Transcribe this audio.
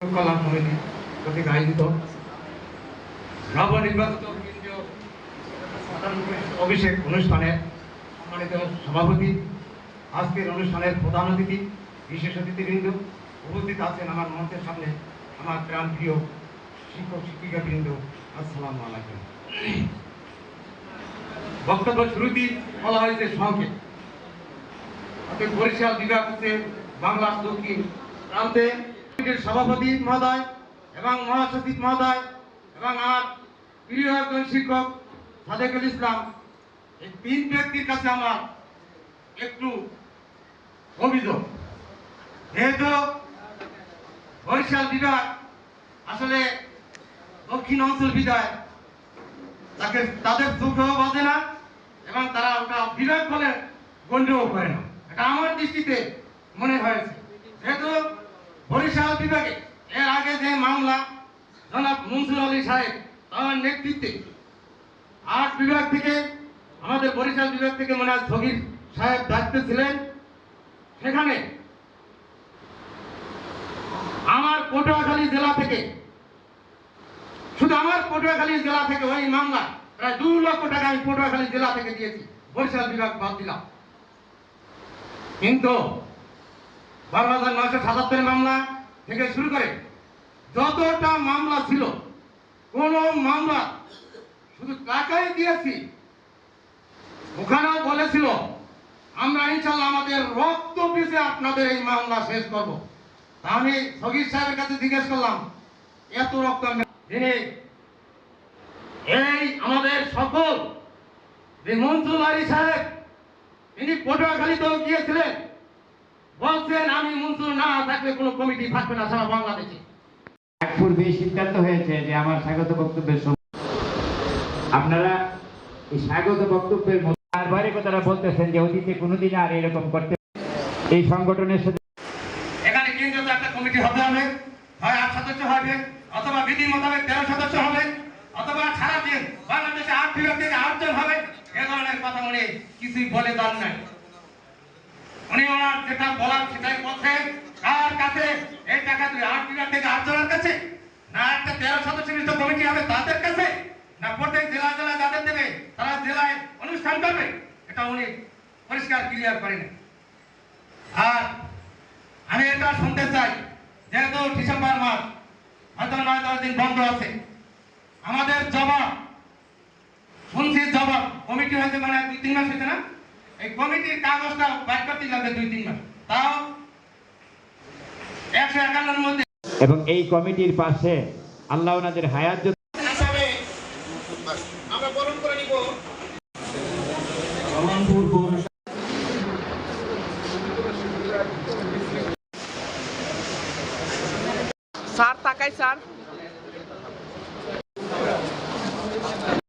কল্যাণ সমিতি কর্তৃক আয়োজিত নবনির্বাচিত অভিষেক অনুষ্ঠানের সম্মানিত সভাপতি, আজকের অনুষ্ঠানের প্রধান অতিথি, বিশেষ অতিথিবৃন্দ, উপস্থিত আছেন আমার মঞ্চের সামনে আমার প্রাণ প্রিয় শিক্ষক, শিক্ষিকাবৃন্দ। আসসালামু আলাইকুম। বক্তব্য শুরুতেই বলা হয়েছে সংক্ষেপ অতএব বরিশাল বিভাগ হচ্ছে বাংলার দক্ষিণ প্রান্তে সভাপতি মহোদয় এবং মহাসচিব মহোদয় এবং আমার প্রিয় একজন শিক্ষক সাদেকুল ইসলাম, এই তিন ব্যক্তির কাছে আমার একটু অভিযোগ। যেহেতু বরিশাল বিভাগ আসলে দক্ষিণ অঞ্চল বিধায় তাকে তাদের চোখেও বাজে না এবং তারা ওটা বিভাগ বলে গণ্যও করে না। এটা আমার দৃষ্টিতে মনে হয়েছে। যেহেতু বিভাগে। এর আগে যে মামলা, জনাব মনসুর আলী সাহেব, তার নেতৃত্বে আট বিভাগ থেকে, আমাদের বরিশাল বিভাগ থেকে মনে হয় সগির সাহেব দায়িত্বে ছিলেন সেখানে আমার পটুয়াখালী জেলা থেকে, শুধু আমার পটুয়াখালী জেলা থেকে ওই মামলা প্রায় দু লক্ষ টাকা আমি পটুয়াখালী জেলা থেকে দিয়েছি, বরিশাল বিভাগ বাদ দিলাম। কিন্তু বারো হাজার নয়শো সাতাত্তর মামলা থেকে শুরু করে যতটা মামলা ছিল, কোন মামলা শুধু টাকাই দিয়েছি। ওখানেও বলেছিল, আমরা ইনশাল্লাহ আমাদের রক্ত পিছে আপনাদের এই মামলা শেষ করব। আমি সগির সাহেবের কাছে জিজ্ঞেস করলাম, এত রক্ত তিনি এই আমাদের সকল মনসুর আলী সাহেব, তিনি পটুয়াখালীতেও গিয়েছিলেন বলছেন আমি মনসুর না থাকলে কোনো কমিটি থাকবে না সারা বাংলাদেশে। এক পূর্বে সিদ্ধান্ত হয়েছে যে আমার স্বাগত বক্তব্যের সময় আপনারা এই স্বাগত বক্তব্যের মধ্যে বারবারে কথাটা বলতেছেন যে অতীতে কোনোদিন আর এরকম করতে এই সংগঠনের সাথে এখানে কেন্দ্রীয় একটা কমিটি হতে হবে। হয় আট সদস্য হবে অথবা বিধি মোতাবেক তেরো সদস্য হবে অথবা সারা দিন বাংলাদেশে আট বিভাগ থেকে আটজন হবে। এ ধরনের কথা উনি কিছুই বলে দেন নাই। উনি ওনার যেটা বলার সেটাই বলছেন। কার কাছে? এই টাকা তুই আট বিভাগ থেকে আটজনের কাছে? না একটা তেরো সদস্য বিশিষ্ট কমিটি হবে তাদের কাছে? না প্রত্যেক জেলা জেলা যাদের দেবে তারা জেলায় অনুষ্ঠান করবে? এটা উনি পরিষ্কার ক্লিয়ার করেন। আর আমি এটা শুনতে চাই, যেহেতু ডিসেম্বর মাস, হয়তো নয় দশ দিন বন্ধ আছে। আমাদের জবাব, শুনছি জবাব, কমিটি হয়েছে মানে দুই তিন মাস হয়েছে না? এই কমিটির কাগজটা বাইর করতে লাগবে দুই তিন মাস। তাও একশো একান্নর মধ্যে। এবং এই কমিটির পাশে আল্লাহ ওনাদের হায়াত যত আমরা বরণ করে নিব। স্যার তাকাই স্যার।